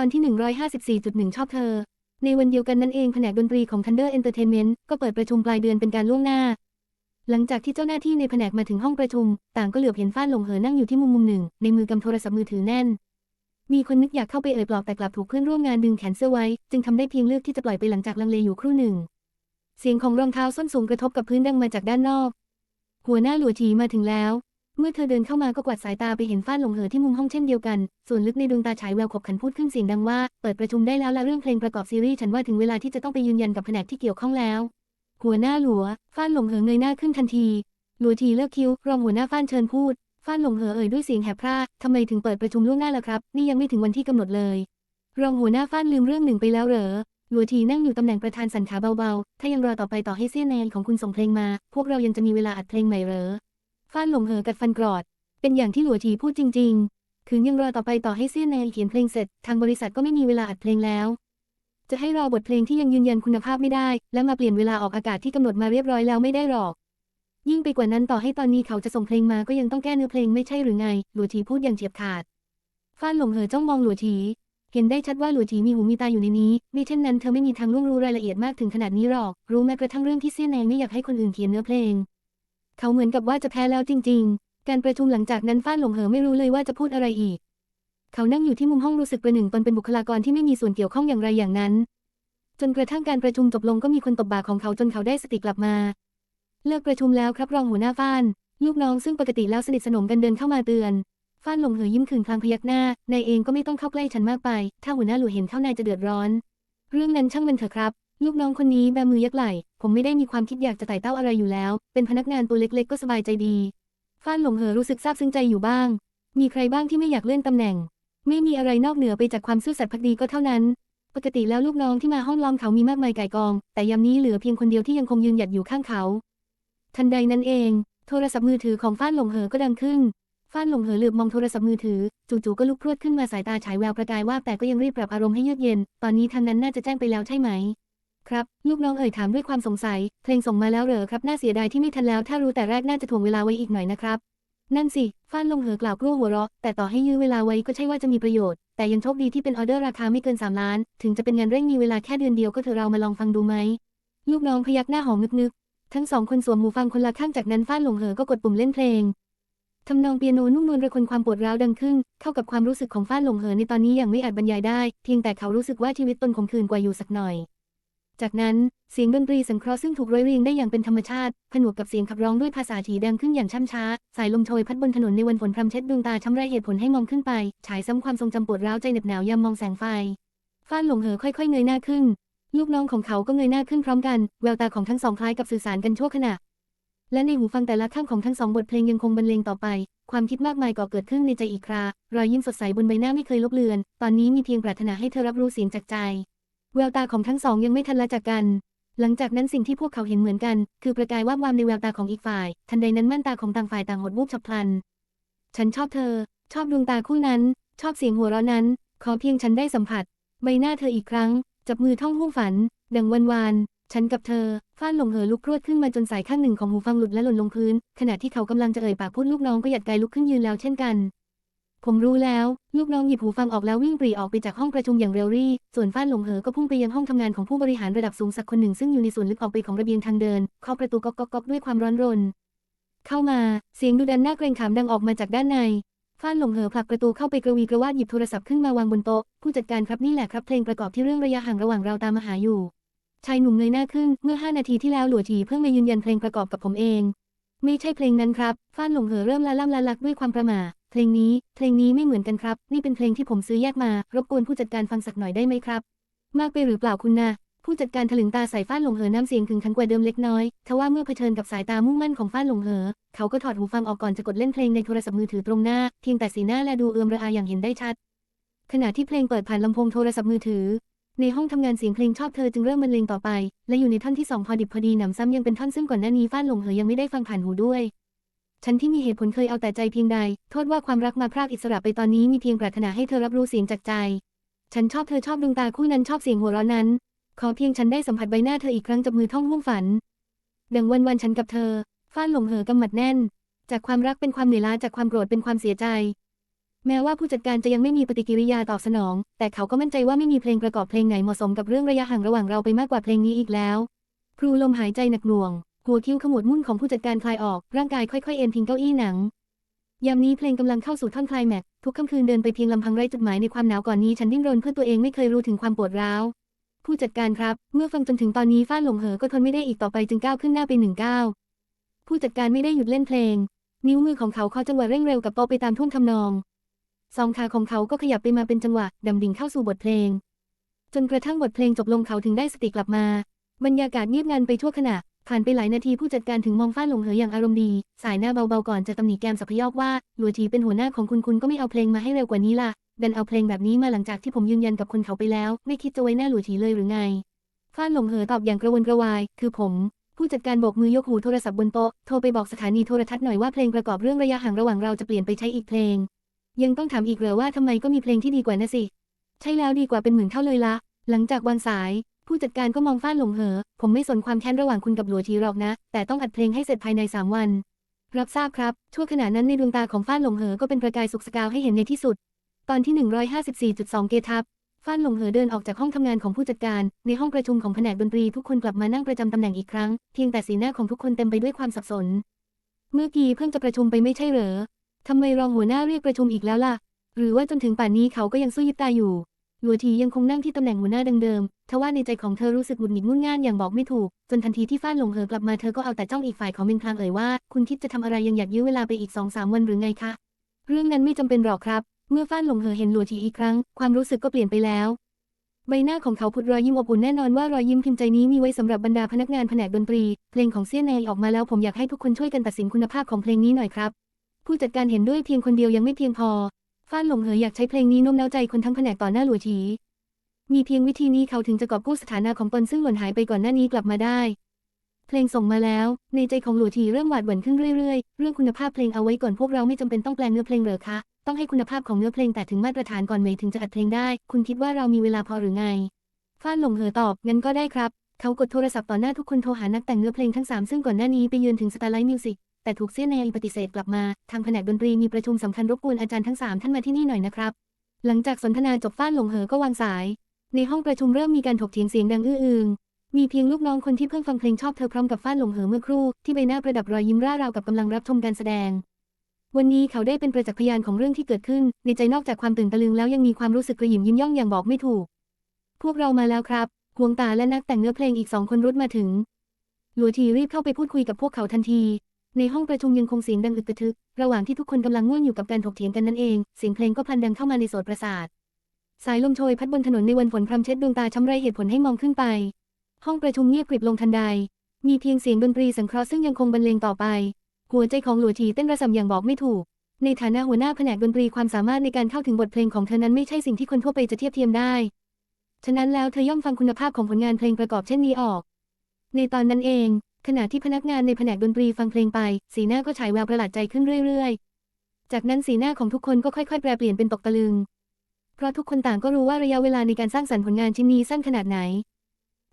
อนที่ 154.1 ชอบเธอ ในวันเดียวกันนั่นเองแผนกดนตรีของ Thunder Entertainment ก็เปิดประชุมปลายเดือนเป็นการล่วงหน้า หลังจากที่เจ้าหน้าที่ในแผนกมาถึงห้องประชุม ต่างก็เหลือบเห็นฟ้านหลงเหอนั่งอยู่ที่มุมมุมหนึ่ง ในมือกำโทรศัพท์มือถือแน่น มีคนนึกอยากเข้าไปเอ่ยปลอบแต่กลับถูกเพื่อนร่วมงานดึงแขนเสื้อไว้ จึงทำได้เพียงเลือกที่จะปล่อยไปหลังจากลังเลอยู่ครู่หนึ่ง เสียงของรองเท้าส้นสูงกระทบกับพื้นดังมาจากด้านนอก หัวหน้าหลัวฉีมาถึงแล้ว เมื่อเธอเดินเข้ามาก็กวาดสายตาไปเห็นฟ้านหลงเหอที่มุมห้องเช่นเดียวกัน ส่วนลึกในดวงตาฉายแววขบขันพูดขึ้นเสียงดังว่า เปิดประชุมได้แล้วละเรื่องเพลงประกอบซีรีส์ฉันว่าถึงเวลาที่จะต้องไปยืนยันกับแผนกที่เกี่ยวข้องแล้ว หัวหน้าหลัว ฟ้านหลงเหอเงยหน้าขึ้นทันที หลัวทีเลิกคิ้ว รองหัวหน้าฟ้านเชิญพูด ฟ้านหลงเหอเอ่ยด้วยเสียงแหบพร่าทำไมถึงเปิดประชุมล่วงหน้าล่ะครับ นี่ยังไม่ถึงวันที่กำหนดเลย รองหัวหน้าฟ้านลืมเรื่องหนึ่งไปแล้วเหรอหลัวทีนั่งอยู่ตำแหน่งประธานสันขาเบาๆ ถ้ายังรอต่อไปต่อให้เสี้ยนแนนของคุณส่งเพลงมา พวกเรายังจะมีเวลาอัดเพลงใหม่เหรอ ฟ้านหลงเหอกัดฟันกรอด เป็นอย่างที่หลัวทีพูดจริง ๆ คืนยังรอต่อไปต่อให้เสี้ยนแนเขียนเพลงเสร็จ ทางบริษัทก็ไม่มีเวลาอัดเพลงแล้ว จะให้รอบทเพลงที่ยังยืนยันคุณภาพไม่ได้ และมาเปลี่ยนเวลาออกอากาศที่กำหนดมาเรียบร้อยแล้วไม่ได้หรอก ยิ่งไปกว่านั้นต่อให้ตอนนี้เขาจะส่งเพลงมาก็ยังต้องแก้เนื้อเพลงไม่ใช่หรือไง หลัวทีพูดอย่างเฉียบขาดฟ้านหลงเหอจ้องมองหลัวทีเห็นได้ชัดว่าหลัวทีมีหูมีตาอยู่ในนี้ ไม่เช่นนั้นเธอไม่มีทางล่วงรู้รายละเอียดมากถึงขนาดนี้หรอก รู้แม้กระทั่งเรื่องที่เซี่ยนแนงไม่อยากให้คนอื่นเขียนเนื้อเพลง เขาเหมือนกับว่าจะแพ้แล้วจริง ๆ การประชุมหลังจากนั้นฟ้านหลงเหอไม่รู้เลยว่าจะพูดอะไรอีก เขานั่งอยู่ที่มุมห้องรู้สึกประหนึ่งตนเป็นบุคลากรที่ไม่มีส่วนเกี่ยวข้องอย่างไรอย่างนั้น จนกระทั่งการประชุมจบลงก็มีคนตบบ่าของเขาจนเขาได้สติกลับมา เลิกประชุมแล้วครับรองหัวหน้าฟ้าน ลูกน้องซึ่งปกติแล้วสนิทสนมกันเดินเข้ามาเตือนฟ้านหลงเหอยิ้มขึงพลางพยักหน้านายเองก็ไม่ต้องเข้าใกล้ฉันมากไป ถ้าหัวหน้าหลัวเห็นเข้านายจะเดือดร้อน เรื่องนั้นช่างมันเถอะครับ ลูกน้องคนนี้แบมือยักไหล่ ผมไม่ได้มีความคิดอยากจะไต่เต้าอะไรอยู่แล้ว เป็นพนักงานตัวเล็กๆ ก็สบายใจดีฟ้านหลงเหอรู้สึกซาบซึ้งใจอยู่บ้าง มีใครบ้างที่ไม่อยากเลื่อนตำแหน่ง ไม่มีอะไรนอกเหนือไปจากความซื่อสัตย์พักดีก็เท่านั้น ปกติแล้วลูกน้องที่มาห้องล้อมเขามีมากมายก่ายกอง แต่ยามนี้เหลือเพียงคนเดียวที่ยังคงยืนหยัดอยู่ข้างเขา ทันใดนั้นเอง โทรศัพท์มือถือของฟ้านหลงเหอก็ดังขึ้นฟ้านหลงเหอเหลือบมองโทรศัพท์มือถือ จู่ๆก็ลุกพรวดขึ้นมาสายตาฉายแววประกายว่าแต่ก็ยังรีบปรับอารมณ์ให้เยือกเย็น ตอนนี้ทางนั้นน่าจะแจ้งไปแล้วใช่ไหม ครับ ลูกน้องเอ่ยถามด้วยความสงสัย เพลงส่งมาแล้วเหรอครับน่าเสียดายที่ไม่ทันแล้วถ้ารู้แต่แรกน่าจะถ่วงเวลาไว้อีกหน่อยนะครับ นั่นสิฟ้านลงเหอกล่าวกลัวหัวเราะ แต่ต่อให้ยื้อเวลาไว้ก็ใช่ว่าจะมีประโยชน์ แต่ยังโชคดีที่เป็นออเดอร์ราคาไม่เกิน 3 ล้าน ถึงจะเป็นงานเร่งมีเวลาแค่เดือนเดียวก็เถอะเรามาลองฟังดูไหม ลูกน้องพยักหน้าหอมนึกๆ ทั้งสองคนสวมหูฟังคนละข้างจากนั้นฟ้านลงเหอก็กดปุ่มเล่นเพลงทำนองเปียโนนุ่มนวลระคนความปวดร้าวดังขึ้น เข้ากับความรู้สึกของฟ้านหลงเหอในตอนนี้อย่างไม่อาจบรรยายได้ เพียงแต่เขารู้สึกว่าชีวิตตนขมขื่นกว่าอยู่สักหน่อย จากนั้นเสียงดนตรีสังเคราะห์ซึ่งถูกร้อยเรียงได้อย่างเป็นธรรมชาติ ผนวกกับเสียงขับร้องด้วยภาษาถีดังขึ้นอย่างช่ำช้า สายลมโชยพัดบนถนนในวันฝนพรำเช็ดดวงตาช้ำไรเหตุผลให้มองขึ้นไป ฉายซ้ำความทรงจำปวดร้าวใจเหน็บหนาวยามมองแสงไฟ ฟ้านหลงเหอค่อยๆเงยหน้าขึ้น ลูกน้องของเขาก็เงยหน้าขึ้นพร้อมกัน แววตาของทั้งสองคล้ายกับสื่อสารกันชั่วขณะ และในหูฟังแต่ละข้างของทั้งสองบทเพลงยังคงบรรเลงต่อไป ความคิดมากมายก่อเกิดขึ้นในใจอีกครารอยยิ้มสดใสบนใบหน้าไม่เคยลบเลือน ตอนนี้มีเพียงปรารถนาให้เธอรับรู้เสียงจากใจ แววตาของทั้งสองยังไม่ทันละจากกัน หลังจากนั้นสิ่งที่พวกเขาเห็นเหมือนกัน คือประกายวาบวามในแววตาของอีกฝ่าย ทันใดนั้นม่านตาของต่างฝ่ายต่างหดวูบฉับพลัน ฉันชอบเธอ ชอบดวงตาคู่นั้น ชอบเสียงหัวเราะนั้น ขอเพียงฉันได้สัมผัส ใบหน้าเธออีกครั้ง จับมือท่องหุ้งฝัน ดังวันวานฉันกับเธอฟ้านหลงเหอลุกพรวดขึ้นมาจนสายข้างหนึ่งของหูฟังหลุดและหล่นลงพื้น ขณะที่เขากำลังจะเอ่ยปากพูดลูกน้องก็หยัดกายลุกขึ้นยืนแล้วเช่นกัน ผมรู้แล้ว ลูกน้องหยิบหูฟังออกแล้ววิ่งปรีออกไปจากห้องประชุมอย่างเร็วรีส่วนฟ้านหลงเหอก็พุ่งไปยังห้องทำงานของผู้บริหารระดับสูงสักคนหนึ่งซึ่งอยู่ในส่วนลึกออกไปของระเบียงทางเดินเคาะประตูก๊อกก๊อกก๊อกด้วยความร้อนรน เข้ามาเสียงดุดันน่าเกรงขามดังออกมาจากด้านในฟ้านหลงเหอผลักประตูเข้าไปกระวีกระวาดหยิบโทรศัพท์ขึ้นมาวางบนโต๊ะผู้จัดการครับนี่แหละครับเพลงประกอบที่เรื่องระยะห่างระหว่างเราตามมาหาอยู่ชายหนุ่มเงยหน้าขึ้นเมื่อ5นาทีที่แล้วหลัวจีเพิ่งมายืนยันเพลงประกอบกับผมเอง ไม่ใช่เพลงนั้นครับฟ้านหลงเหอเริ่มละล่ำละลักด้วยความประหม่าเพลงนี้ เพลงนี้ไม่เหมือนกันครับ นี่เป็นเพลงที่ผมซื้อแยกมา รบกวนผู้จัดการฟังสักหน่อยได้ไหมครับ มากไปหรือเปล่าคุณนะผู้จัดการถลึงตาใส่ฟ้านหลงเหอน้ำเสียงขึงขันกว่าเดิมเล็กน้อยทว่าเมื่อเผชิญกับสายตามุ่งมั่นของฟ้านหลงเหอ เขาก็ถอดหูฟังออกก่อนจะกดเล่นเพลงในโทรศัพท์มือถือตรงหน้า เพียงแต่สีหน้าและดูเอือมระอาอย่างเห็นได้ชัด ขณะที่เพลงเปิดผ่านลำโพงโทรศัพท์มือถือ ในห้องทำงานเสียงเพลงชอบเธอจึงเริ่มบรรเลงต่อไป และอยู่ในท่อนที่สองพอดิบพอดีหนำซ้ำยังเป็นท่อนซึ่งก่อนหน้านี้ฟ้านหลงเหอยังไม่ได้ฟังผ่านหูด้วยฉันที่มีเหตุผลเคยเอาแต่ใจเพียงใด โทษว่าความรักมาพรากอิสระไปตอนนี้มีเพียงปรารถนาให้เธอรับรู้เสียงจากใจ ฉันชอบเธอชอบดวงตาคู่นั้นชอบเสียงหัวเราะนั้น ขอเพียงฉันได้สัมผัสใบหน้าเธออีกครั้งจับมือท่องห่วงฝัน ดังวันวันฉันกับเธอฟ้านหลงเหอกำหมัดแน่น จากความรักเป็นความเหนื่อยล้าจากความโกรธเป็นความเสียใจ แม้ว่าผู้จัดการจะยังไม่มีปฏิกิริยาตอบสนอง แต่เขาก็มั่นใจว่าไม่มีเพลงประกอบเพลงไหนเหมาะสมกับเรื่องระยะห่างระหว่างเราไปมากกว่าเพลงนี้อีกแล้ว ครูลมหายใจหนักหน่วง หัวคิ้วขมวดมุ่นของผู้จัดการคลายออก ร่างกายค่อยๆเอ็นพิงเก้าอี้หนัง ยามนี้เพลงกำลังเข้าสู่ท่อนคลายแม็กทุกค่ำคืนเดินไปเพียงลำพังไร้จุดหมายในความหนาวก่อนนี้ฉันดิ้นรนเพื่อตัวเองไม่เคยรู้ถึงความปวดร้าว ผู้จัดการครับ เมื่อฟังจนถึงตอนนี้ฟ้าหลงเหอก็ทนไม่ได้อีกต่อไปจึงก้าวขึ้นหน้าไปหนึ่งก้าวผู้จัดการไม่ได้หยุดเล่นเพลง นิ้วมือของเขาเคาะจังหวะเร่งเร็วกับโต๊ะไปตามท่วงทำนอง สองขาของเขาก็ขยับไปมาเป็นจังหวะดำดิ่งเข้าสู่บทเพลง จนกระทั่งบทเพลงจบลงเขาถึงได้สติกลับมา บรรยากาศเงียบงันไปทั่วขณะ ผ่านไปหลายนาทีผู้จัดการถึงมองฟ้าหลงเหออย่างอารมณ์ดี สายหน้าเบาๆก่อนจะตำหนิแกมสัพยอกว่าหลัวจีเป็นหัวหน้าของคุณคุณก็ไม่เอาเพลงมาให้เร็วกว่านี้ล่ะดันเอาเพลงแบบนี้มาหลังจากที่ผมยืนยันกับคนเขาไปแล้ว ไม่คิดจะไว้หน้าหลัวจีเลยหรือไงฟ้าหลงเหอตอบอย่างกระวนกระวาย คือผมผู้จัดการโบกมือยกหูโทรศัพท์บนโต๊ะ โทรไปบอกสถานีโทรทัศน์หน่อยว่าเพลงประกอบเรื่องระยะห่างระหว่างเราจะเปลี่ยนไปใช้อีกเพลง ยังต้องถามอีกเหรอว่าทำไมก็มีเพลงที่ดีกว่านะสิ ใช่แล้วดีกว่าเป็นหมื่นเท่าเลยละ หลังจากวางสาย ผู้จัดการก็มองฟ้าหลงเหอ ผมไม่สนความแค้นระหว่างคุณกับหลัวทีหรอกนะ แต่ต้องอัดเพลงให้เสร็จภายในสามวัน รับทราบครับ ชั่วขณะนั้นในดวงตาของฟ้าหลงเหอก็เป็นประกายสุกสกาวให้เห็นในที่สุด ตอนที่ 154.2 เกทับฟ้านหลงเหอเดินออกจากห้องทำงานของผู้จัดการ ในห้องประชุมของแผนกดนตรีทุกคนกลับมานั่งประจำตำแหน่งอีกครั้ง เพียงแต่สีหน้าของทุกคนเต็มไปด้วยความสับสน เมื่อกี้เพิ่งจะประชุมไปไม่ใช่เหรอ ทำไมรองหัวหน้าเรียกประชุมอีกแล้วล่ะ หรือว่าจนถึงป่านนี้เขาก็ยังสู้ยิบตาอยู่หลัวทียังคงนั่งที่ตำแหน่งหัวหน้าดังเดิมทว่าในใจของเธอรู้สึกหงุดหงิดงุ่นง่านอย่างบอกไม่ถูก จนทันทีที่ฟ้านหลงเหอกลับมาเธอก็เอาแต่จ้องอีกฝ่ายของเมนพลางเอ่ยว่า คุณคิดจะทำอะไรยังอยากยื้อเวลาไปอีกสองสามวันหรือไงคะ เรื่องนั้นไม่จำเป็นหรอกครับ เมื่อฟ้านหลงเหอเห็นหลัวทีอีกครั้ง ความรู้สึกก็เปลี่ยนไปแล้ว ใบหน้าของเขาผุดรอยยิ้มอบอุ่นแน่นอนว่ารอยยิ้มพิมพ์ใจนี้มีไว้สำหรับบรรดาพนักงานแผนกดนตรี เพลงของเซี่ยนแนออกมาแล้วผมอยากให้ทุกคนช่วยกันตัดสินคุณภาพของเพลงนี้หน่อยครับ ผู้จัดการเห็นด้วยเพียงคนเดียวยังไม่เพียงพอฟ้านหลงเหออยากใช้เพลงนี้โน้มน้าวใจคนทั้งแผนกต่อหน้าหลัวทีมีเพียงวิธีนี้เขาถึงจะกอบกู้สถานะของตนซึ่งหล่นหายไปก่อนหน้านี้กลับมาได้ เพลงส่งมาแล้ว ในใจของหลัวทีเริ่มหวาดหวั่นขึ้นเรื่อยๆ เรื่องคุณภาพเพลงเอาไว้ก่อนพวกเราไม่จำเป็นต้องแปลงเนื้อเพลงเหรอคะ ต้องให้คุณภาพของเนื้อเพลงแต่ถึงมาตรฐานก่อนไหมถึงจะอัดเพลงได้ คุณคิดว่าเรามีเวลาพอหรือไงฟ้านหลงเหอตอบงั้นก็ได้ครับ เขากดโทรศัพท์ต่อหน้าทุกคนโทรหานักแต่งเนื้อเพลงทั้งสามซึ่งก่อนหน้านี้ไปยืนถึงสตาร์ไลท์มิวสิก แต่ถูกเสี้ยนแนงปฏิเสธกลับมา ทางแผนกดนตรีมีประชุมสำคัญรบกวนอาจารย์ทั้งสามท่านมาที่นี่หน่อยนะครับ หลังจากสนทนาจบฟ้านหลงเหอก็วางสาย ในห้องประชุมเริ่มมีการถกเถียงเสียงดังอื้ออึงมีเพียงลูกน้องคนที่เพิ่งฟังเพลงชอบเธอพร้อมกับฟ้านหลงเหอเมื่อครู่ที่ใบหน้าประดับรอยยิ้มร่าราวกับกำลังรับชมการแสดง วันนี้เขาได้เป็นประจักษ์พยานของเรื่องที่เกิดขึ้น ในใจนอกจากความตื่นตะลึงแล้วยังมีความรู้สึกกระหยิ่มยิ้มย่องอย่างบอกไม่ถูก พวกเรามาแล้วครับหวงตาและนักแต่งเนื้อเพลงอีกสองคนรุดมาถึงหลัวทีรีบเข้าไปพูดคุยกับพวกเขาทันที ในห้องประชุมยังคงเสียงดังอึกกระทึก ระหว่างที่ทุกคนกำลังง่วนอยู่กับการถกเถียงกันนั่นเอง เสียงเพลงก็พลันดังเข้ามาในโสตประสาท สายลมโชยพัดบนถนนในวันฝนพรำเช็ดดวงตาช้ำไรเหตุผลให้มองขึ้นไป ห้องประชุมเงียบกริบลงทันใด มีเพียงเสียงดนตรีสังเคราะห์ซึ่งยังคงบรรเลงต่อไป หัวใจของหลัวทีเต้นระสำอย่างบอกไม่ถูก ในฐานะหัวหน้าแผนกดนตรีความสามารถในการเข้าถึงบทเพลงของเธอนั้นไม่ใช่สิ่งที่คนทั่วไปจะเทียบเทียมได้ ฉะนั้นแล้วเธอย่อมฟังคุณภาพของผลงานเพลงประกอบเช่นนี้ออก ในตอนนั้นเอง ขณะที่พนักงานในแผนกดนตรีฟังเพลงไป สีหน้าก็ฉายแววประหลาดใจขึ้นเรื่อยๆ จากนั้นสีหน้าของทุกคนก็ค่อยๆ แปรเปลี่ยนเป็นตกตะลึง เพราะทุกคนต่างก็รู้ว่าระยะเวลาในการสร้างสรรค์ผลงานชิ้นนี้สั้นขนาดไหน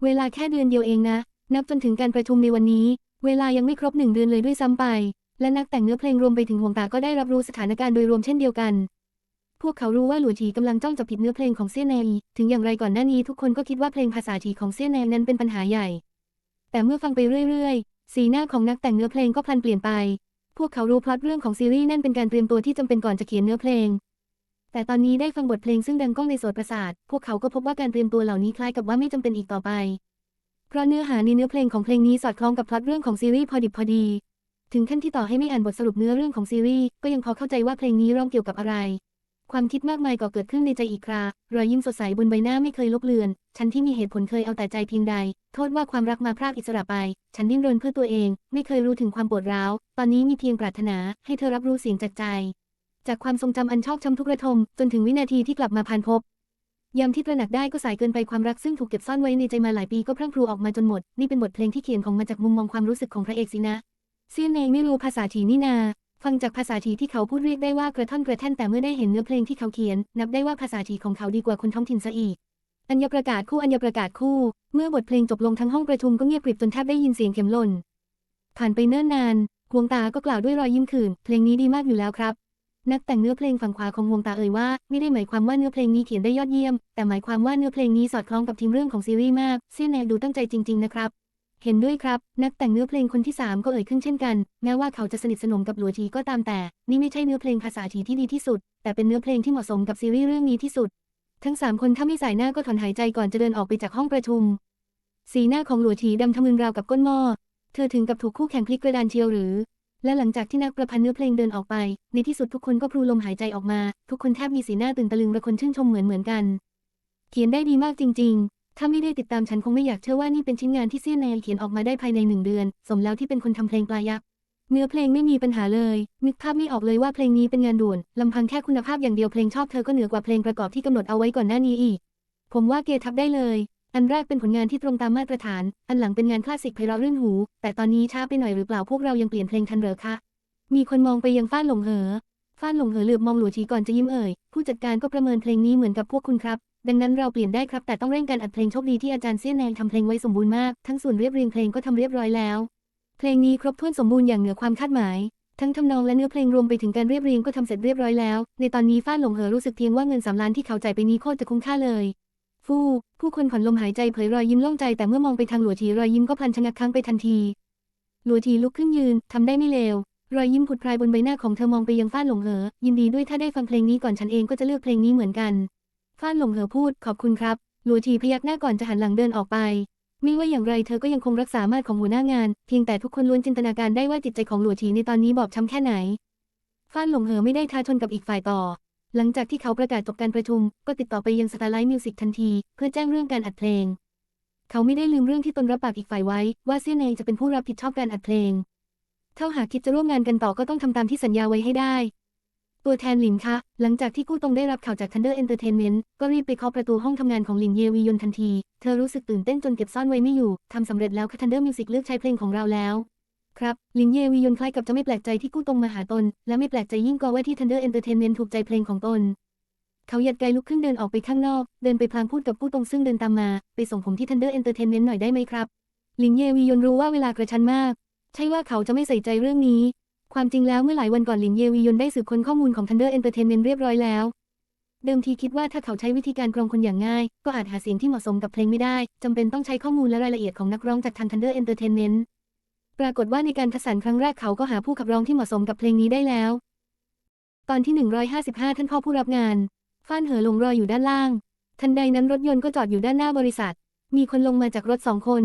เวลาแค่เดือนเดียวเองนะ นับจนถึงการประชุมในวันนี้ เวลายังไม่ครบหนึ่งเดือนเลยด้วยซ้ำไป และนักแต่งเนื้อเพลงรวมไปถึงห่วงตาก็ได้รับรู้สถานการณ์โดยรวมเช่นเดียวกัน พวกเขารู้ว่าหลัวฉีกำลังจ้องจับผิดเนื้อเพลงของเซี่ยนแนอีถึงอย่างไรก่อนหน้านี้ทุกคนก็คิดว่าเพลงภาษาฉีของเซี่ยนแนนั้นเป็นปัญหาใหญ่ แต่เมื่อฟังไปเรื่อยๆ สีหน้าของนักแต่งเนื้อเพลงก็พลันเปลี่ยนไป พวกเขารู้พล็อตเรื่องของซีรีส์นั่นเป็นการเตรียมตัวที่จำเป็นก่อนจะเขียนเนื้อเพลง แต่ตอนนี้ได้ฟังบทเพลงซึ่งดังก้องในโสตประสาท พวกเขาก็พบว่าการเตรียมตัวเหล่านี้คล้ายกับว่าไม่จำเป็นอีกต่อไป เพราะเนื้อหาในเนื้อเพลงของเพลงนี้สอดคล้องกับพล็อตเรื่องของซีรีส์พอดิบพอดี ถึงขั้นที่ต่อให้ไม่อ่านบทสรุปเนื้อเรื่องของซีรีส์ก็ยังพอเข้าใจว่าเพลงนี้ร้องเกี่ยวกับอะไร ความคิดมากมายก็เกิดขึ้นในใจอีกครา รอยยิ้มสดใสบนใบหน้าไม่เคยลบเลือน ฉันที่มีเหตุผลเคยเอาแต่ใจเพียงใด โทษว่าความรักมาพรากอิสระไป ฉันดิ้นรนเพื่อตัวเอง ไม่เคยรู้ถึงความปวดร้าว ตอนนี้มีเพียงปรารถนา ให้เธอรับรู้เสียงจากใจ จากความทรงจำอันชอกช้ำทุกระทม จนถึงวินาทีที่กลับมาผ่านพบยามที่ตระหนักได้ก็สายเกินไปความรักซึ่งถูกเก็บซ่อนไว้ในใจมาหลายปีก็พรั่งพรูออกมาจนหมด นี่เป็นบทเพลงที่เขียนของมาจากมุมมองความรู้สึกของพระเอกสินะเซียนเองไม่รู้ภาษาถีนี่นา ฟังจากภาษาถีที่เขาพูดเรียกได้ว่ากระท่อนกระแท่นแต่เมื่อได้เห็นเนื้อเพลงที่เขาเขียน นับได้ว่าภาษาถีของเขาดีกว่าคนท้องถิ่นซะอีก อัญญประกาศคู่อัญญประกาศคู่ เมื่อบทเพลงจบลงทั้งห้องประชุมก็เงียบกริบจนแทบได้ยินเสียงเข็มหล่น ผ่านไปเนิ่นนานหวงตาก็กล่าวด้วยรอยยิ้มขื่นเพลงนี้ดีมากอยู่แล้วครับ นักแต่งเนื้อเพลงฝั่งขวาของวงตาเอ่ยว่าไม่ได้หมายความว่าเนื้อเพลงนี้เขียนได้ยอดเยี่ยม แต่หมายความว่าเนื้อเพลงนี้สอดคล้องกับทีมเรื่องของซีรีส์มากเซี่ยแนดูตั้งใจจริง ๆนะครับ เห็นด้วยครับ นักแต่งเนื้อเพลงคนที่ 3 ก็เอ่ยขึ้นเช่นกัน แม้ว่าเขาจะสนิทสนมกับหลัวทีก็ตามแต่ นี่ไม่ใช่เนื้อเพลงภาษาทีที่ดีที่สุด แต่เป็นเนื้อเพลงที่เหมาะสมกับซีรีส์เรื่องนี้ที่สุด ทั้งสามคนถ้าไม่สายหน้าก็ถอนหายใจก่อนจะเดินออกไปจากห้องประชุม สีหน้าของหลัวทีดำทะมึนราวกับก้นหม้อ เธอถึงกับถูกคู่แข่งพลิกกระดานเชียวหรือ และหลังจากที่นักประพันธ์เนื้อเพลงเดินออกไป ในที่สุดทุกคนก็พลูลมหายใจออกมา ทุกคนแทบมีสีหน้าตื่นตะลึงระคนชื่นชมเหมือนเหมือนกัน เขียนได้ดีมากจริง ๆ ถ้าไม่ได้ติดตามฉันคงไม่อยากเชื่อว่านี่เป็นชิ้นงานที่เซียนแนเขียนออกมาได้ภายในหนึ่งเดือน สมแล้วที่เป็นคนทำเพลงปลายักษ์เนื้อเพลงไม่มีปัญหาเลย นึกภาพไม่ออกเลยว่าเพลงนี้เป็นงานด่วนลำพังแค่คุณภาพอย่างเดียวเพลงชอบเธอก็เหนือกว่าเพลงประกอบที่กำหนดเอาไว้ก่อนหน้านี้อีก ผมว่าเกทับได้เลย อันแรกเป็นผลงานที่ตรงตามมาตรฐาน อันหลังเป็นงานคลาสสิกไพเราะรื่นหู แต่ตอนนี้ช้าไปหน่อยหรือเปล่าพวกเรายังเปลี่ยนเพลงทันเหรอคะ มีคนมองไปยังฟ้านหลงเหอฟ้านหลงเหอเหลือบมองหลัวชีก่อนจะยิ้มเอ่ย ผู้จัดการก็ประเมินเพลงนี้เหมือนกับพวกคุณครับ ดังนั้นเราเปลี่ยนได้ครับ แต่ต้องเร่งการอัดเพลงโชคดีที่อาจารย์เซี่ยนแนงทำเพลงไว้สมบูรณ์มาก ทั้งส่วนเรียบเรียงเพลงก็ทำเรียบร้อยแล้ว เพลงนี้ครบถ้วนสมบูรณ์อย่างเหนือความคาดหมาย ทั้งทำนองและเนื้อเพลงรวมไปถึงการเรียบเรียงก็ทำเสร็จเรียบร้อยแล้ว ในตอนนี้ฟ้าหลงเหอรู้สึกเพียงว่าเงินสามล้านที่เขาจ่ายไปนี้โคตรจะคุ้มค่าเลยฟู่ผู้คนผ่อนลมหายใจเผยรอยยิ้มโล่งใจแต่เมื่อมองไปทางหลัวทีรอยยิ้มก็พลันชะงักค้างไปทันทีหลัวทีลุกขึ้นยืนทำได้ไม่เลวรอยยิ้มผุดพรายบนใบหน้าของเธอมองไปยังฟ้าหลงเหอ ยินดีด้วยถ้าได้ฟังเพลงนี้ก่อนฉันเองก็จะเลือกเพลงนี้เหมือนกัน ฟ้านหลงเหอพูดขอบคุณครับ หลัวทีพยักหน้าก่อนจะหันหลังเดินออกไปไม่ว่าอย่างไรเธอก็ยังคงรักษามาตรของหัวหน้างาน เพียงแต่ทุกคนล้วนจินตนาการได้ว่าจิตใจของหลัวทีในตอนนี้บอบช้ำแค่ไหนฟ้านหลงเหอไม่ได้ท้าชนกับอีกฝ่ายต่อ หลังจากที่เขาประกาศจบการประชุม ก็ติดต่อไปยังสตาร์ไลท์มิวสิกทันที เพื่อแจ้งเรื่องการอัดเพลง เขาไม่ได้ลืมเรื่องที่ตนรับปากอีกฝ่ายไว้ ว่าเซี่ยนเองจะเป็นผู้รับผิดชอบการอัดเพลงเถ้าหากคิดจะร่วมงานกันต่อก็ต้องทำตามที่สัญญาไว้ให้ได้ ตัวแทนหลินคะ หลังจากที่กู้ตงได้รับข่าวจาก Thunder Entertainment ก็รีบไปเคาะประตูห้องทำงานของหลินเยวียนทันที เธอรู้สึกตื่นเต้นจนเก็บซ่อนไว้ไม่อยู่ ทำสำเร็จแล้วค่ะ Thunder Music เลือกใช้เพลงของเราแล้ว ครับ หลินเยวียนคล้ายกับจะไม่แปลกใจที่กู้ตงมาหาตน และไม่แปลกใจยิ่งกว่าว่าที่ Thunder Entertainment ถูกใจเพลงของตน เขาหยัดไกลุกขึ้นเดินออกไปข้างนอก เดินไปพลางพูดกับกู้ตงซึ่งเดินตามมา ไปส่งผมที่ Thunder Entertainment หน่อยได้ไหมครับ หลินเยวียนรู้ว่าเวลากระชั้นมาก ใช่ว่าเขาจะไม่ใส่ใจเรื่องนี้ ความจริงแล้วเมื่อหลายวันก่อนหลินเยวียนได้สืบค้นข้อมูลของ Thunder Entertainment เรียบร้อยแล้ว เดิมทีคิดว่าถ้าเขาใช้วิธีการกรองคนอย่างง่าย ก็อาจหาเสียงที่เหมาะสมกับเพลงไม่ได้ จำเป็นต้องใช้ข้อมูลและรายละเอียดของนักร้องจากทาง Thunder Entertainment ปรากฏว่าในการคัดสรรครั้งแรกเขาก็หาผู้ขับร้องที่เหมาะสมกับเพลงนี้ได้แล้ว ตอนที่ 155 ท่านพ่อผู้รับงาน ฟ้านเหอลงรออยู่ด้านล่าง ทันใดนั้นรถยนต์ก็จอดอยู่ด้านหน้าบริษัท มีคนลงมาจากรถสองคน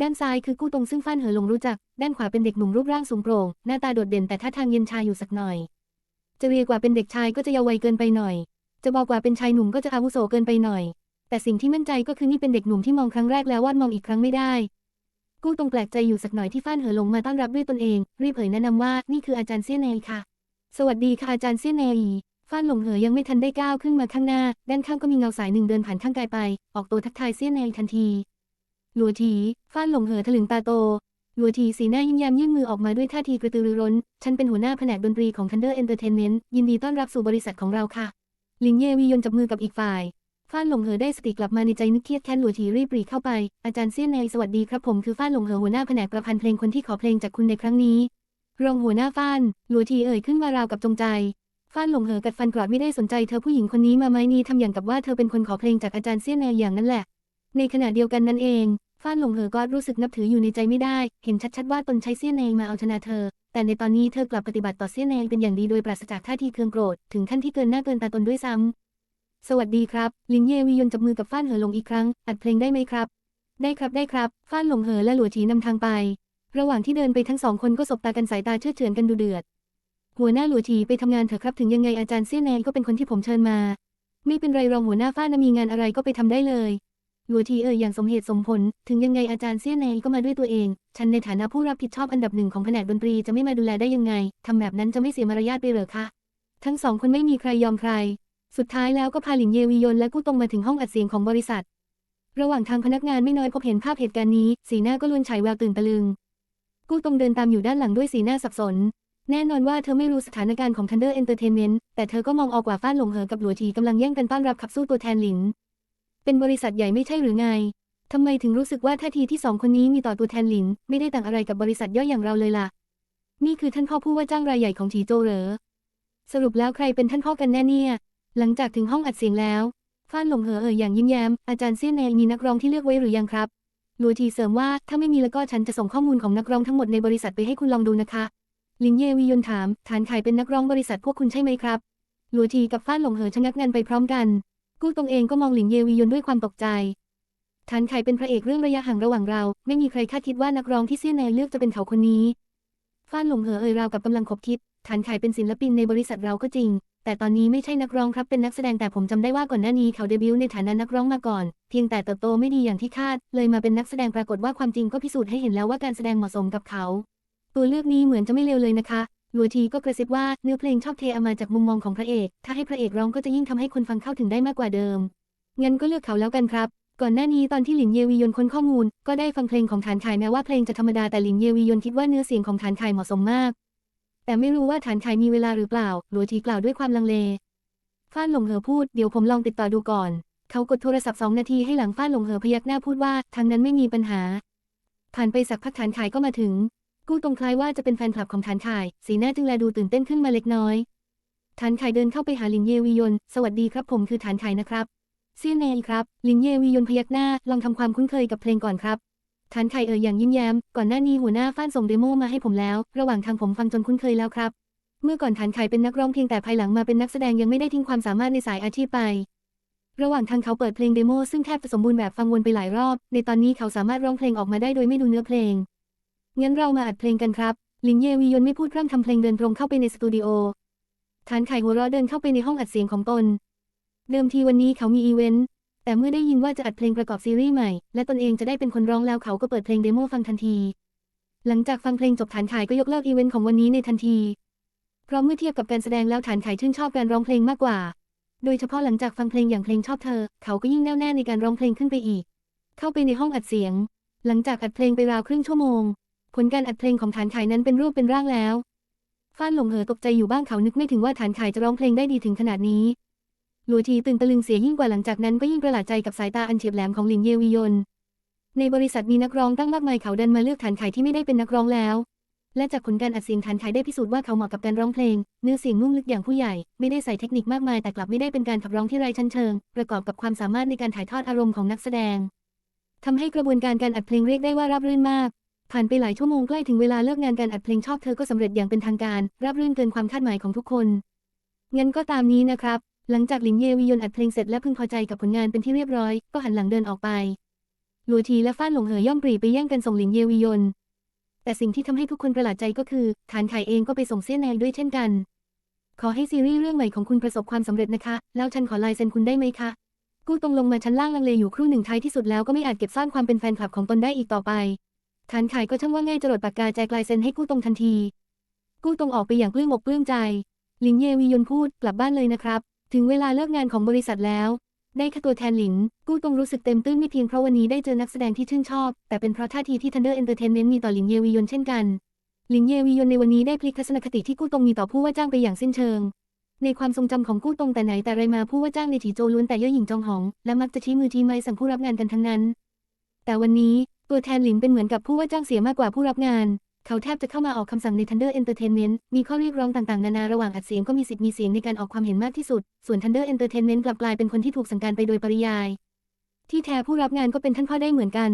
ด้านซ้ายคือกู้ตรงซึ่งฟ้านเหอหลงรู้จัก ด้านขวาเป็นเด็กหนุ่มรูปร่างสูงโปร่ง หน้าตาโดดเด่นแต่ท่าทางเย็นชาอยู่สักหน่อย จะเรียกว่าเป็นเด็กชายก็จะเยาว์วัยเกินไปหน่อย จะบอกว่าเป็นชายหนุ่มก็จะอาวุโสเกินไปหน่อย แต่สิ่งที่มั่นใจก็คือนี่เป็นเด็กหนุ่มที่มองครั้งแรกแล้ววาดมองอีกครั้งไม่ได้ กู้ตรงแปลกใจอยู่สักหน่อยที่ฟ้านเหอหลงมาต้อนรับด้วยตนเอง รีบเผยแนะนำว่านี่คืออาจารย์เซี่ยเนยค่ะ สวัสดีค่ะอาจารย์เซี่ยเนยฟ้านหลงเหอยังไม่ทันได้ก้าวขึ้นมาข้างหน้า ด้านข้างก็มีเงาสายหนึ่งเดินผ่านข้างกายไป ออกตัวทักทายเซี่ยเนยทันที ลัวทีฟ้านหลงเหอถลึงตาโตหลัวทีสีหน้ายิ้มแย้มยื่นมือออกมาด้วยท่าทีกระตือรือร้น ฉันเป็นหัวหน้าแผนกดนตรีของ Thunder Entertainment ยินดีต้อนรับสู่บริษัทของเราค่ะ ลินเยวียนจับมือกับอีกฝ่ายฟ้านหลงเหอได้สติกลับมาในใจนึกเครียดแค้นหลัวทีรีบปรีเข้าไป อาจารย์เซี่ยนเนยสวัสดีครับผมคือฟ้านหลงเหอหัวหน้าแผนกประพันธ์เพลงคนที่ขอเพลงจากคุณในครั้งนี้ รองหัวหน้าฟ้านหลัวทีเอ่ยขึ้นมาราวกับจงใจฟ้านหลงเหอกัดฟันกรอดไม่ได้สนใจเธอผู้หญิงคนนี้มาไหมนี่ทำอย่างกับว่าเธอเป็นคนขอเพลงจากอาจารย์เซี่ยนเนอย่างนั้นแหละ ในขณะเดียวกันนั่นเองฟ้านหลงเหอก็รู้สึกนับถืออยู่ในใจไม่ได้ เห็นชัดๆว่าตนใช้เซี่ยนเนยมาเอาชนะเธอ แต่ในตอนนี้เธอกลับปฏิบัติต่อเซี่ยนเนยเป็นอย่างดีโดยปราศจากท่าทีเคืองโกรธ ถึงขั้นที่เกินหน้าเกินตาตนด้วยซ้ำสวัสดีครับ ลินเยวียนจับมือกับฟ้านเหอหลงอีกครั้ง อัดเพลงได้ไหมครับ ได้ครับได้ครับ ฟ้านหลงเหอและหลัวฉีนำทางไป ระหว่างที่เดินไปทั้งสองคนก็สบตากันสายตาเชื่อเฉือนกันดูเดือด หัวหน้าหลัวฉีไปทำงานเถอะครับ ถึงยังไงอาจารย์เซี่ยนแนนก็เป็นคนที่ผมเชิญมา ไม่เป็นไรรองหัวหน้าฟ้านมีงานอะไรก็ไปทำได้เลย หลัวทีเอ่ยอย่างสมเหตุสมผล ถึงยังไงอาจารย์เซี่ยนแนก็มาด้วยตัวเอง ฉันในฐานะผู้รับผิดชอบอันดับหนึ่งของแผนกดนตรีจะไม่มาดูแลได้ยังไง ทำแบบนั้นจะไม่เสียมารยาทไปเหรอคะ ทั้งสองคนไม่มีใครยอมใคร สุดท้ายแล้วก็พาหลินเยวียนและกู้ตรงมาถึงห้องอัดเสียงของบริษัท ระหว่างทางพนักงานไม่น้อยพบเห็นภาพเหตุการณ์นี้ สีหน้าก็ล้วนฉายแววตื่นตะลึง กู้ตรงเดินตามอยู่ด้านหลังด้วยสีหน้าสับสน แน่นอนว่าเธอไม่รู้สถานการณ์ของ Thunder Entertainment แต่เธอก็มองออกว่าฟ้านหลงเหอกับหลัวทีกำลังแย่งกันต้อนรับขับสู้ตัวแทนหลิน เป็นบริษัทใหญ่ไม่ใช่หรือไง ทำไมถึงรู้สึกว่าท่าทีที่สองคนนี้มีต่อตัวแทนหลิน ไม่ได้ต่างอะไรกับบริษัทย่อยอย่างเราเลยล่ะ นี่คือท่านพ่อผู้ว่าจ้างรายใหญ่ของฉีโจเหรอ สรุปแล้วใครเป็นท่านพ่อกันแน่เนี่ย หลังจากถึงห้องอัดเสียงแล้วฟ้านหลงเหอเอ่ยอย่างยิ้มแย้ม อาจารย์เซี่ยนแนมีนักร้องที่เลือกไว้หรือยังครับหลัวทีเสริมว่าถ้าไม่มีแล้วก็ฉันจะส่งข้อมูลของนักร้องทั้งหมดในบริษัทไปให้คุณลองดูนะคะลินเยวียนถาม ฐานขายเป็นนักร้องบริษัทพวกคุณใช่ไหมครับหลัวทีกับฟ้านหลงเหอชะงักงันไปพร้อมกัน กู้ตรงเองก็มองหลินเยวียนด้วยความตกใจฐานไข่เป็นพระเอกเรื่องระยะห่างระหว่างเรา ไม่มีใครคาดคิดว่านักร้องที่เซี่ยนแนเลือกจะเป็นเขาคนนี้ฟ้านหลงเหอเอ่ยราวกับกำลังคบคิดฐานไข่เป็นศิลปินในบริษัทเราก็จริง แต่ตอนนี้ไม่ใช่นักร้องครับเป็นนักแสดงแต่ผมจำได้ว่าก่อนหน้านี้เขาเดบิวต์ในฐานะนักร้องมาก่อน เพียงแต่เติบโตไม่ดีอย่างที่คาด เลยมาเป็นนักแสดงปรากฏว่าความจริงก็พิสูจน์ให้เห็นแล้วว่าการแสดงเหมาะสมกับเขา ตัวเลือกนี้เหมือนจะไม่เลวเลยนะคะ ลัวทีก็กระซิบว่าเนื้อเพลงชอบเทเอามาจากมุมมองของพระเอก ถ้าให้พระเอกร้องก็จะยิ่งทำให้คนฟังเข้าถึงได้มากกว่าเดิม งั้นก็เลือกเขาแล้วกันครับ ก่อนหน้านี้ตอนที่หลินเยวียนค้นข้อมูล ก็ได้ฟังเพลงของฐานขายแม้ว่าเพลงจะธรรมดาแต่หลินเยวียนคิดว่าเนื้อเสียงของฐานขายเหมาะสมมาก แต่ไม่รู้ว่าฐานขายมีเวลาหรือเปล่าหลัวทีกล่าวด้วยความลังเลฟ้านหลงเหอพูดเดี๋ยวผมลองติดต่อดูก่อน เขากดโทรศัพท์สองนาทีให้หลังฟ้านหลงเหอพยักหน้าพูดว่าทางนั้นไม่มีปัญหา ผ่านไปสักพักฐานขายก็มาถึง กู้ตรงคล้ายว่าจะเป็นแฟนคลับของฐานขายสีหน้าจึงแลดูตื่นเต้นขึ้นมาเล็กน้อยฐานขายเดินเข้าไปหาลินเยวียน สวัสดีครับผมคือฐานขายนะครับเซียนแนนครับ ลินเยวียนพยักหน้า ลองทำความคุ้นเคยกับเพลงก่อนครับฐานไข่เอ่ยอย่างยิ้มแย้ม ก่อนหน้านี้หัวหน้าฟ้านส่งเดโมมาให้ผมแล้ว ระหว่างทางผมฟังจนคุ้นเคยแล้วครับ เมื่อก่อนฐานไข่เป็นนักร้องเพียงแต่ภายหลังมาเป็นนักแสดงยังไม่ได้ทิ้งความสามารถในสายอาชีพไประหว่างทางเขาเปิดเพลงเดโมซึ่งแทบจะสมบูรณ์แบบฟังวนไปหลายรอบ ในตอนนี้เขาสามารถร้องเพลงออกมาได้โดยไม่ดูเนื้อเพลง งั้นเรามาอัดเพลงกันครับลินเยวียนไม่พูดพร่ำทำเพลงเดินตรงเข้าไปในสตูดิโอ ฐานไข่หัวเราะเดินเข้าไปในห้องอัดเสียงของตน เดิมทีวันนี้เขามีอีเวนต์ แต่เมื่อได้ยินว่าจะอัดเพลงประกอบซีรีส์ใหม่ และตนเองจะได้เป็นคนร้องแล้วเขาก็เปิดเพลงเดโมฟังทันที หลังจากฟังเพลงจบฐานไขายก็ยกเลิกอีเวนต์ของวันนี้ในทันที เพราะเมื่อเทียบกับการแสดงแล้วฐานไขายชื่นชอบการร้องเพลงมากกว่า โดยเฉพาะหลังจากฟังเพลงอย่างเพลงชอบเธอ เขาก็ยิ่งแน่วแน่ในการร้องเพลงขึ้นไปอีก เข้าไปในห้องอัดเสียง หลังจากอัดเพลงไปราวครึ่งชั่วโมง ผลการอัดเพลงของฐานขายนั้นเป็นรูปเป็นร่างแล้วฟ้านหลงเหอตกใจอยู่บ้างเขานึกไม่ถึงว่าฐานขายจะร้องเพลงได้ดีถึงขนาดนี้หลัวทีตื่นตะลึงเสียยิ่งกว่าหลังจากนั้นก็ยิ่งประหลาดใจกับสายตาอันเฉียบแหลมของหลินเยวียน ในบริษัทมีนักร้องตั้งมากมายเขาดันมาเลือกฐานขายที่ไม่ได้เป็นนักร้องแล้ว และจากผลการอัดเสียงฐานขายได้พิสูจน์ว่าเขาเหมาะกับการร้องเพลง เนื้อเสียงนุ่มลึกอย่างผู้ใหญ่ ไม่ได้ใส่เทคนิคมากมายแต่กลับไม่ได้เป็นการขับร้องที่ไร้ชั้นเชิง ประกอบกับความสามารถในการถ่ายทอดอารมณ์ของนักแสดงทำให้กระบวนการการอัดเพลงเรียกได้ว่าราบรื่นมาก ผ่านไปหลายชั่วโมงใกล้ถึงเวลาเลิกงานการอัดเพลงชอบเธอก็สำเร็จอย่างเป็นทางการ ราบรื่นเกินความคาดหมายของทุกคน งั้นก็ตามนี้นะครับ หลังจากหลินเยวียนอัดเพลงเสร็จและพึงพอใจกับผลงานเป็นที่เรียบร้อย ก็หันหลังเดินออกไปลัวทีและฟ้านหลงเหอย่อมปรีไปแย่งกันส่งหลินเยวียนแต่สิ่งที่ทำให้ทุกคนประหลาดใจก็คือฐานไข่เองก็ไปส่งเซี่ยนแนงด้วยเช่นกัน ขอให้ซีรีส์เรื่องใหม่ของคุณประสบความสำเร็จนะคะ แล้วฉันขอลายเซ็นคุณได้ไหมคะ กู้ตรงลงมาชั้นล่างลังเลอยู่ครู่หนึ่งท้ายที่สุดแล้วก็ไม่อาจเก็บซ่อนความเป็นแฟนคลับของตนได้อีกต่อไป ฐานขายก็ช่างว่าง่ายจรดปากกาแจกลายเซ็นให้กู้ตรงทันที กู้ตรงออกไปอย่างปลื้มอกปลื้มใจ หลินเยวียนพูดกลับบ้านเลยนะครับ ถึงเวลาเลิกงานของบริษัทแล้ว ได้ค่าตัวแทนหลิน กู้ตรงรู้สึกเต็มตื้นไม่เพียงเพราะวันนี้ได้เจอนักแสดงที่ชื่นชอบ แต่เป็นเพราะท่าทีที่ Thunder Entertainment มีต่อหลินเยวียนเช่นกัน หลินเยวียนในวันนี้ได้พลิกทัศนคติที่กู้ตรงมีต่อผู้ว่าจ้างไปอย่างสิ้นเชิง ในความทรงจำของกู้ตรงแต่ไหนแต่ไรมาผู้ว่าจ้างในถีโจล้วนแต่เย่อหยิ่งจองหอง และมักจะชี้มือชี้ไม้สั่งผู้รับงานกันทั้งนั้น แต่วันนี้ตัวแทนหลินเป็นเหมือนกับผู้ว่าจ้างเสียมากกว่าผู้รับงาน เขาแทบจะเข้ามาออกคำสั่งใน Thunder Entertainment มีข้อเรียกร้องต่างๆ นานาระหว่างอัดเสียงก็มีสิทธิ์มีเสียงในการออกความเห็นมากที่สุด ส่วน Thunder Entertainment กลับกลายเป็นคนที่ถูกสั่งการไปโดยปริยาย ที่แท้ผู้รับงานก็เป็นท่านพ่อได้เหมือนกัน